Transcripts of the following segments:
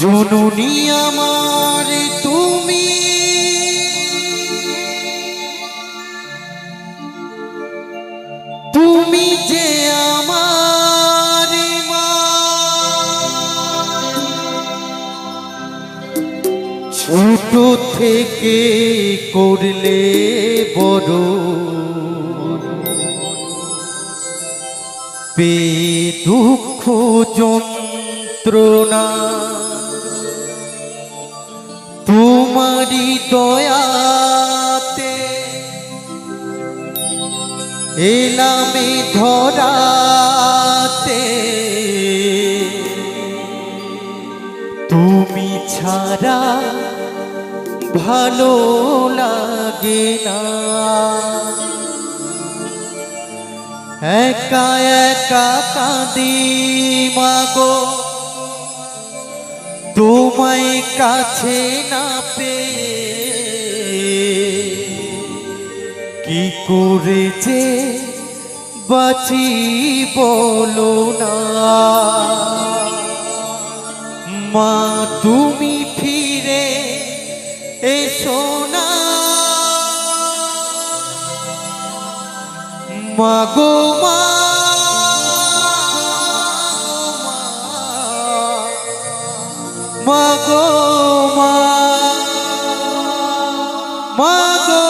জননী আমার তুমি। তুমি যে আমার ছোট থেকে করলে বড় পে দুঃখ যন্ত্রণা। তোমারি দয়াতে এলামে ধরাতে। তুমি ছাড়া ভালো লাগে না। একা একা কাঁদি মাগো। তোমায় কাছে না পেয়ে কি করেছে বাঁচি বলো না? মা, তুমি ফিরে এসো না। মাগো মা গো মা। মা গো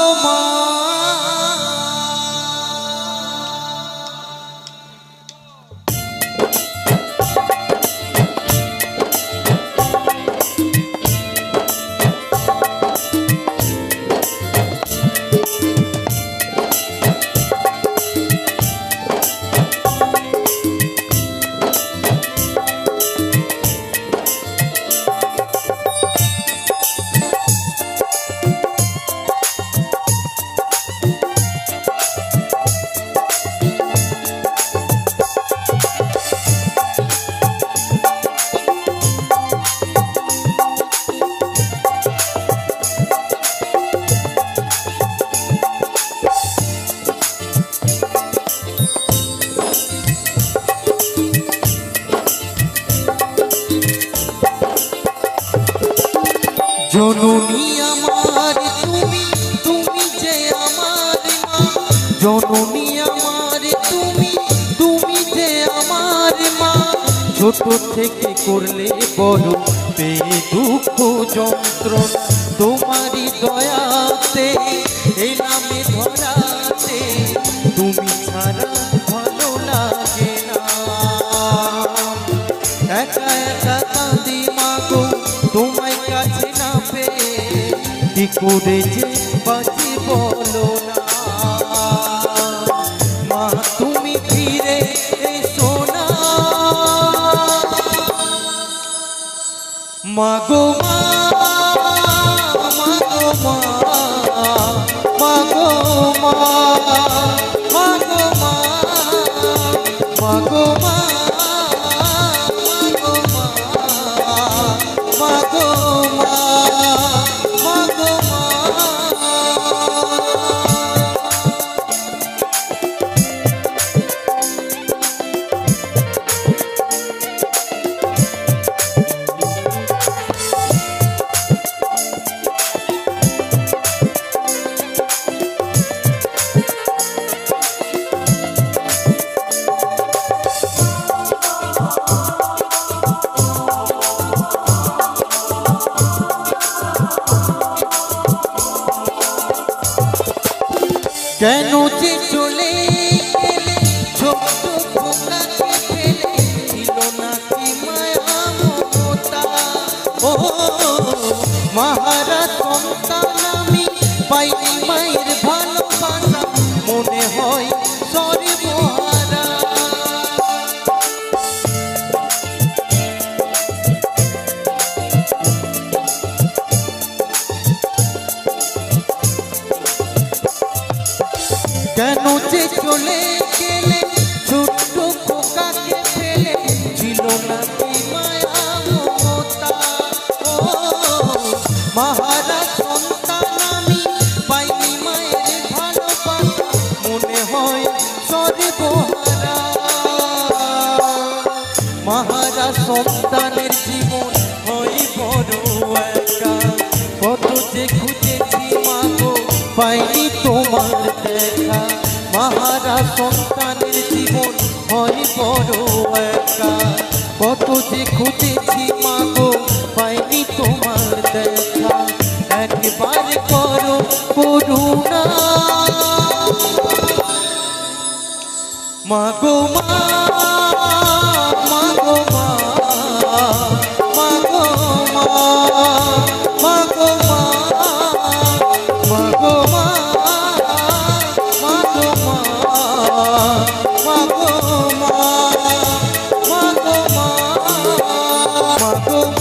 জননী আমার তুমি তুমি যে আমার মা। জননী আমার তুমি তুমি যে আমার মা। ছোট থেকে করলে বড় পেয়ে দুঃখ যন্ত্রণ। তোমারই দয়াতে এলামে ধরাতে। তুমি কি করে যে বলো না। মা তুমি ফিরে মা মা মা মা মাগো মা। तैनू কেন যে চলে গেলে ছোট্ট পোকাকে ফেলে ছিল না মায়া মমতা? সন্তান আমি পাইনি মায়ের ভালোবাসা, মনে হয় সর্বহারা। মহারা সন্তানের জীবন হয় বড় একা। কত যে খুঁজেছি মাগো, পাইনি তোমার সন্তানের জীবন হয় বড় একা। কত যে খুঁজেছি মাগো পাইনি তোমার দেখা। একবার করো করুণা। মাগো মা। Oh.